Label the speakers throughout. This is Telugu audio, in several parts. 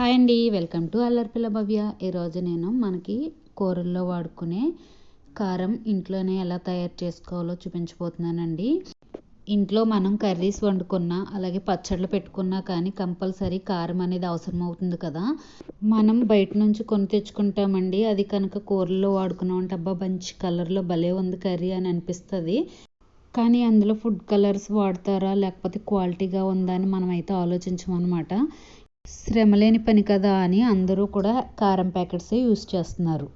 Speaker 1: హాయ్ అండి వెల్కమ్ టు అల్లరిపిల్ల భవ్య. ఈరోజు నేను మనకి కూరల్లో వాడుకునే కారం ఇంట్లోనే ఎలా తయారు చేసుకోవాలో చూపించబోతున్నానండి. ఇంట్లో మనం కర్రీస్ వండుకున్నా అలాగే పచ్చళ్ళు పెట్టుకున్నా కానీ కంపల్సరీ కారం అనేది అవసరం అవుతుంది కదా. మనం బయట నుంచి కొని తెచ్చుకుంటామండి అది కనుక కూరల్లో వాడుకున్నాం అంటే అబ్బా మంచి కలర్లో భలే ఉంది కర్రీ అని అనిపిస్తుంది. కానీ అందులో ఫుడ్ కలర్స్ వాడతారా లేకపోతే క్వాలిటీగా ఉందా అని మనం అయితే ఆలోచించమన్నమాట. శ్రమలేని పని కదా అని అందరూ కూడా కారం ప్యాకెట్సే యూస్ చేస్తున్నారు.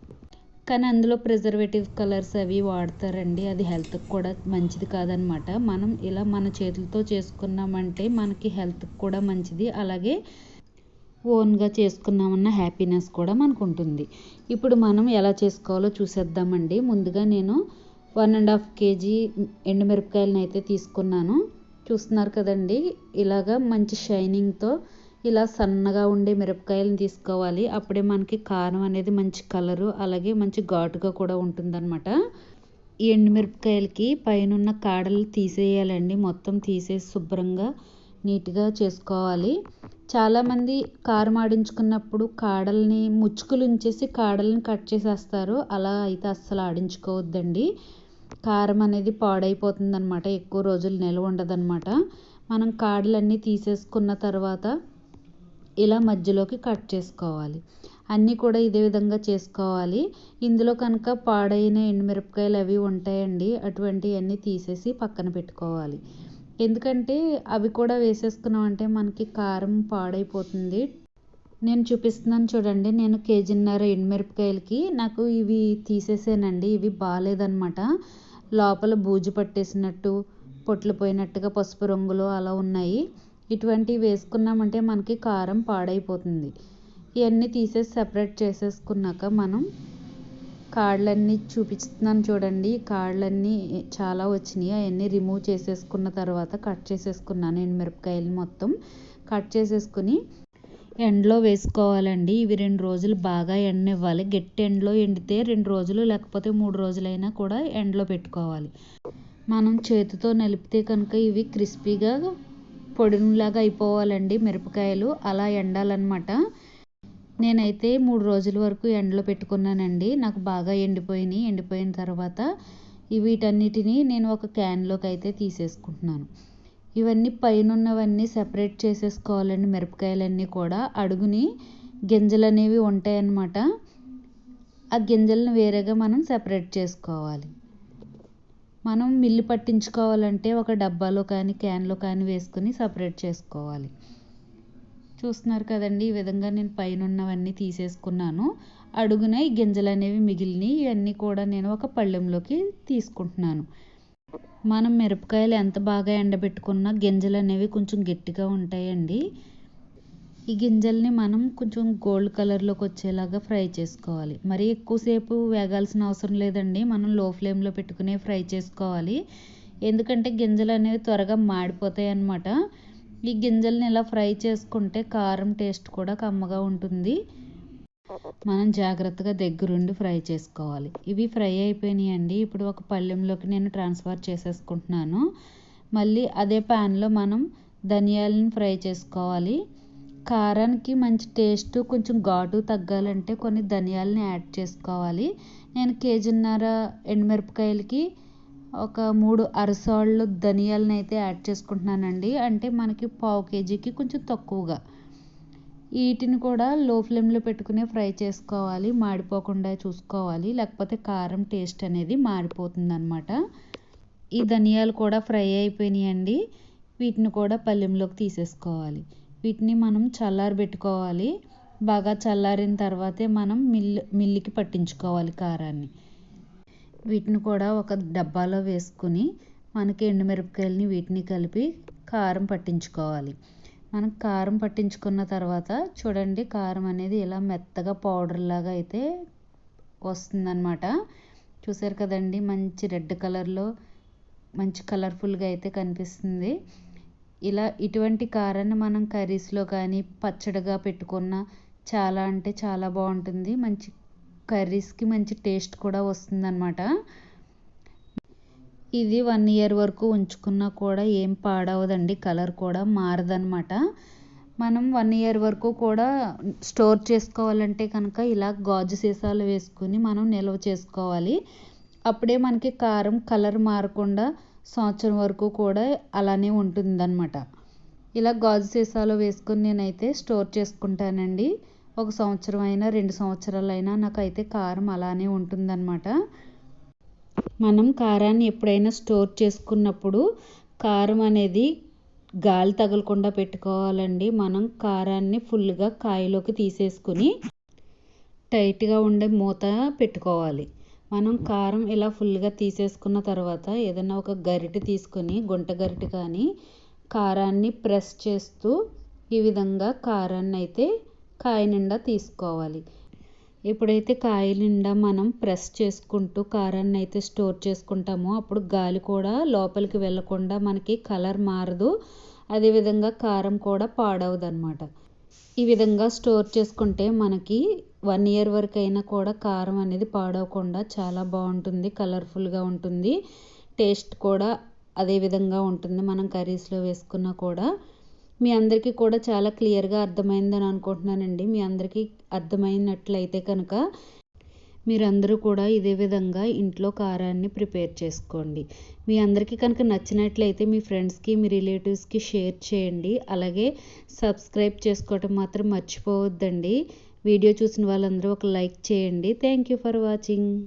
Speaker 1: కానీ అందులో ప్రిజర్వేటివ్ కలర్స్ అవి వాడతారండి. అది హెల్త్కి కూడా మంచిది కాదనమాట. మనం ఇలా మన చేతులతో చేసుకున్నామంటే మనకి హెల్త్కి కూడా మంచిది. అలాగే ఓన్గా చేసుకున్నామన్న హ్యాపీనెస్ కూడా మనకు ఉంటుంది ఇప్పుడు మనం ఎలా చేసుకోవాలో చూసేద్దామండి. ముందుగా నేను వన్ అండ్ హాఫ్ కేజీ ఎండుమిరపకాయలను అయితే తీసుకున్నాను. చూస్తున్నారు కదండి. ఇలాగా మంచి షైనింగ్తో ఇలా సన్నగా ఉండే మిరపకాయలను తీసుకోవాలి. అప్పుడే మనకి కారం అనేది మంచి కలరు అలాగే మంచి ఘాటుగా కూడా ఉంటుందన్నమాట. ఈ ఎండుమిరపకాయలకి పైన కాడలు తీసేయాలండి. మొత్తం తీసేసి శుభ్రంగా నీట్గా చేసుకోవాలి. చాలామంది కారం ఆడించుకున్నప్పుడు కాడల్ని ముచ్చుకులు ఉంచేసి కాడల్ని కట్ చేసేస్తారు. అలా అయితే అస్సలు ఆడించుకోవద్దండి. కారం అనేది పాడైపోతుంది అనమాట ఎక్కువ రోజులు నిల్వ ఉండదన్నమాట. మనం కాడలన్నీ తీసేసుకున్న తర్వాత ఇలా మధ్యలోకి కట్ చేసుకోవాలి. అన్నీ కూడా ఇదే విధంగా చేసుకోవాలి. ఇందులో కనుక పాడైన ఎండుమిరపకాయలు అవి ఉంటాయండి అటువంటివన్నీ తీసేసి పక్కన పెట్టుకోవాలి. ఎందుకంటే అవి కూడా వేసేసుకున్నామంటే మనకి కారం పాడైపోతుంది. నేను చూపిస్తున్నాను చూడండి నేను కేజీన్నర ఎండుమిరపకాయలకి నాకు ఇవి తీసేసానండి ఇవి బాగాలేదనమాట లోపల బూజు పట్టేసినట్టు పొట్లు పోయినట్టుగా పసుపు రంగులో అలా ఉన్నాయి. ఇటువంటివి వేసుకున్నామంటే మనకి కారం పాడైపోతుంది. ఇవన్నీ తీసేసి సపరేట్ చేసేసుకున్నాక మనం కాళ్ళన్నీ చూపిస్తున్నాను చూడండి. కాళ్ళన్నీ చాలా వచ్చినాయి. అవన్నీ రిమూవ్ చేసేసుకున్న తర్వాత కట్ చేసేసుకున్నాను నేను మిరపకాయలు మొత్తం. కట్ చేసేసుకుని ఎండలో వేసుకోవాలండి. ఇవి రెండు రోజులు బాగా ఎండనివ్వాలి గట్టి ఎండలో ఎండితే రెండు రోజులు లేకపోతే మూడు రోజులైనా కూడా ఎండలో పెట్టుకోవాలి. మనం చేతితో నలిపితే కనుక ఇవి క్రిస్పీగా పొడిలాగా అయిపోవాలండి మిరపకాయలు. అలా ఎండాలన్నమాట. నేనైతే మూడు రోజుల వరకు ఎండలో పెట్టుకున్నానండి. నాకు బాగా ఎండిపోయినాయి. ఎండిపోయిన తర్వాత వీటన్నిటిని నేను ఒక క్యాన్లోకి అయితే తీసేసుకుంటున్నాను. ఇవన్నీ పైన ఉన్నవన్నీ సెపరేట్ చేసేసుకోవాలండి మిరపకాయలన్నీ కూడా. అడుగుని గింజలు అనేవి ఉంటాయన్నమాట. ఆ గింజలను వేరేగా మనం సెపరేట్ చేసుకోవాలి. మనం మిల్లు పట్టించుకోవాలంటే ఒక డబ్బాలో కానీ క్యాన్లో కానీ వేసుకుని సపరేట్ చేసుకోవాలి. చూస్తున్నారు కదండి ఈ విధంగా నేను పైన ఉన్నవన్నీ తీసేసుకున్నాను. అడుగున ఈ గింజలు అనేవి మిగిలినవి ఇవన్నీ కూడా నేను ఒక పళ్ళెంలోకి తీసుకుంటున్నాను. మనం మిరపకాయలు ఎంత బాగా ఎండబెట్టుకున్నా గింజలు అనేవి కొంచెం గట్టిగా ఉంటాయండి. ఈ గింజల్ని మనం కొంచెం గోల్డ్ కలర్లోకి వచ్చేలాగా ఫ్రై చేసుకోవాలి. మరి ఎక్కువసేపు వేగాల్సిన అవసరం లేదండి. మనం లో ఫ్లేమ్లో పెట్టుకునే ఫ్రై చేసుకోవాలి. ఎందుకంటే గింజలు అనేవి త్వరగా మాడిపోతాయి అన్నమాట. ఈ గింజల్ని ఇలా ఫ్రై చేసుకుంటే కారం టేస్ట్ కూడా కమ్మగా ఉంటుంది. మనం జాగ్రత్తగా దగ్గరుండి ఫ్రై చేసుకోవాలి. ఇవి ఫ్రై అయిపోయినాయండి. ఇప్పుడు ఒక పళ్ళెంలోకి నేను ట్రాన్స్ఫర్ చేసేసుకుంటున్నాను. మళ్ళీ అదే ప్యాన్లో మనం ధనియాలను ఫ్రై చేసుకోవాలి. కారానికి మంచి టేస్ట్ కొంచెం ఘాటు తగ్గాలంటే కొన్ని ధనియాలని యాడ్ చేసుకోవాలి. నేను కేజీన్నర ఎండుమిరపకాయలకి ఒక మూడు అరసాళ్ళు ధనియాలను అయితే యాడ్ చేసుకుంటున్నానండి. అంటే మనకి పావు కేజీకి కొంచెం తక్కువగా. వీటిని కూడా లో ఫ్లేమ్లో పెట్టుకుని ఫ్రై చేసుకోవాలి. మాడిపోకుండా చూసుకోవాలి. లేకపోతే కారం టేస్ట్ అనేది మారిపోతుందనమాట ఈ ధనియాలు కూడా ఫ్రై అయిపోయినాయండి. వీటిని కూడా పల్లెంలోకి తీసేసుకోవాలి. వీటిని మనం చల్లారబెట్టుకోవాలి బాగా చల్లారిన తర్వాతే మనం మిల్లు మిల్లికి పట్టించుకోవాలి కారాన్ని. వీటిని కూడా ఒక డబ్బాలో వేసుకుని మనకి ఎండుమిరపకాయలని వీటిని కలిపి కారం పట్టించుకోవాలి. మనం కారం పట్టించుకున్న తర్వాత చూడండి కారం అనేది ఇలా మెత్తగా పౌడర్ లాగా అయితే వస్తుందన్నమాట. చూసారు కదండి? మంచి రెడ్ కలర్లో మంచి కలర్ఫుల్గా అయితే కనిపిస్తుంది. ఇలా ఇటువంటి కారాన్ని మనం కర్రీస్లో కానీ పచ్చడిగా పెట్టుకున్న చాలా అంటే చాలా బాగుంటుంది. మంచి కర్రీస్కి మంచి టేస్ట్ కూడా వస్తుందన్నమాట. ఇది వన్ ఇయర్ వరకు ఉంచుకున్నా కూడా ఏం పాడవదండి. కలర్ కూడా మారదనమాట మనం వన్ ఇయర్ వరకు కూడా స్టోర్ చేసుకోవాలంటే కనుక ఇలా గాజు సీసాలు వేసుకుని మనం నిల్వ చేసుకోవాలి. అప్పుడే మనకి కారం కలర్ మారకుండా సంవత్సరం వరకు కూడా అలానే ఉంటుందన్నమాట. ఇలా గాజు సీసాలో వేసుకొని నేనైతే స్టోర్ చేసుకుంటానండి. ఒక సంవత్సరం అయినా రెండు సంవత్సరాలైనా నాకైతే కారం అలానే ఉంటుందన్నమాట. మనం కారాన్ని ఎప్పుడైనా స్టోర్ చేసుకున్నప్పుడు కారం అనేది గాలి తగలకుండా పెట్టుకోవాలండి. మనం కారాన్ని ఫుల్గా కాయలోకి తీసేసుకుని టైట్గా ఉండే మూత పెట్టుకోవాలి. మనం కారం ఇలా ఫుల్గా తీసేసుకున్న తర్వాత ఏదైనా ఒక గరిటె తీసుకొని గుంట గరిటె కానీ కారాన్ని ప్రెస్ చేస్తూ ఈ విధంగా కారాన్ని అయితే కాయ నిండా తీసుకోవాలి. ఎప్పుడైతే కాయ నిండా మనం ప్రెస్ చేసుకుంటూ కారాన్ని అయితే స్టోర్ చేసుకుంటామో అప్పుడు గాలి కూడా లోపలికి వెళ్ళకుండా మనకి కలర్ మారదు. అదేవిధంగా కారం కూడా పాడవదు అనమాట ఈ విధంగా స్టోర్ చేసుకుంటే మనకి వన్ ఇయర్ వరకు అయినా కూడా కారం అనేది పాడవకుండా చాలా బాగుంటుంది కలర్ఫుల్గా ఉంటుంది. టేస్ట్ కూడా అదే విధంగా ఉంటుంది మనం కర్రీస్లో వేసుకున్నా కూడా. మీ అందరికీ కూడా చాలా క్లియర్గా అర్థమైందని అనుకుంటున్నానండి. మీ అందరికీ అర్థమైనట్లయితే కనుక మీరందరూ కూడా ఇదే విధంగా ఇంట్లో కారాన్ని ప్రిపేర్ చేసుకోండి. మీ అందరికీ కనుక నచ్చినట్లయితే మీ ఫ్రెండ్స్కి మీ రిలేటివ్స్కి షేర్ చేయండి. అలాగే సబ్స్క్రైబ్ చేసుకోవటం మాత్రం మర్చిపోవద్దండి. వీడియో చూసిన వాళ్ళందరూ ఒక లైక్ చేయండి. Thank you for watching.